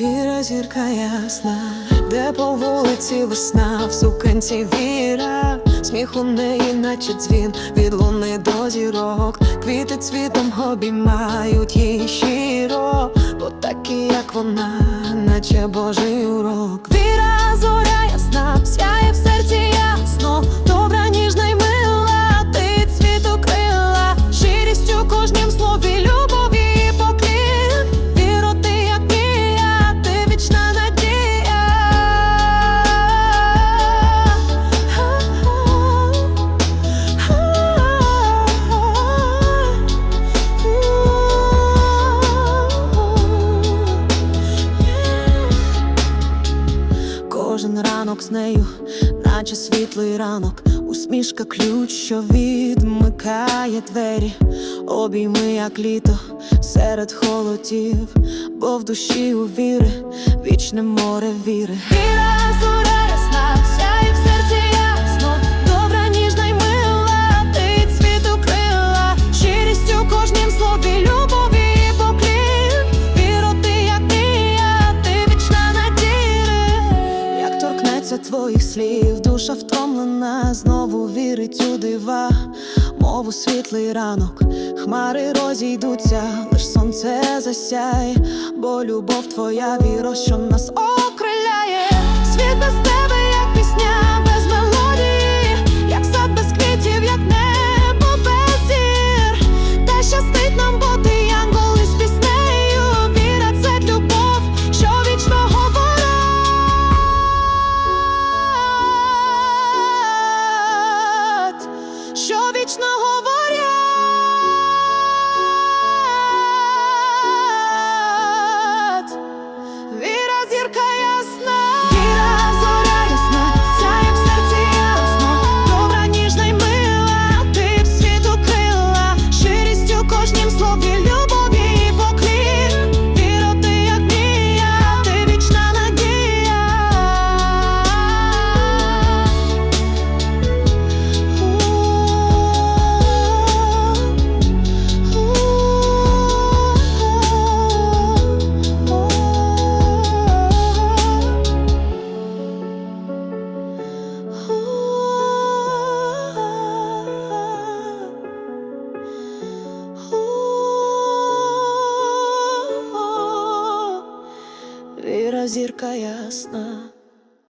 Віра зірка ясна, де по вулиці весна, в сукенці віра, сміх у неї, наче дзвін, від луни до зірок, квіти цвітом обіймають її щиро, бо такі, як вона, наче Божий урок. Ранок з нею, наче світлий ранок, усмішка ключ, що відмикає двері, обійми, як літо серед холодів, бо в душі у віри вічне море віри. Твоїх слів, душа втомлена, знову вірить у дива, мову світлий ранок, хмари розійдуться, лиш сонце засяй, бо любов твоя віра, що нас окриляє. Кожнім слові, любові зірка ясна.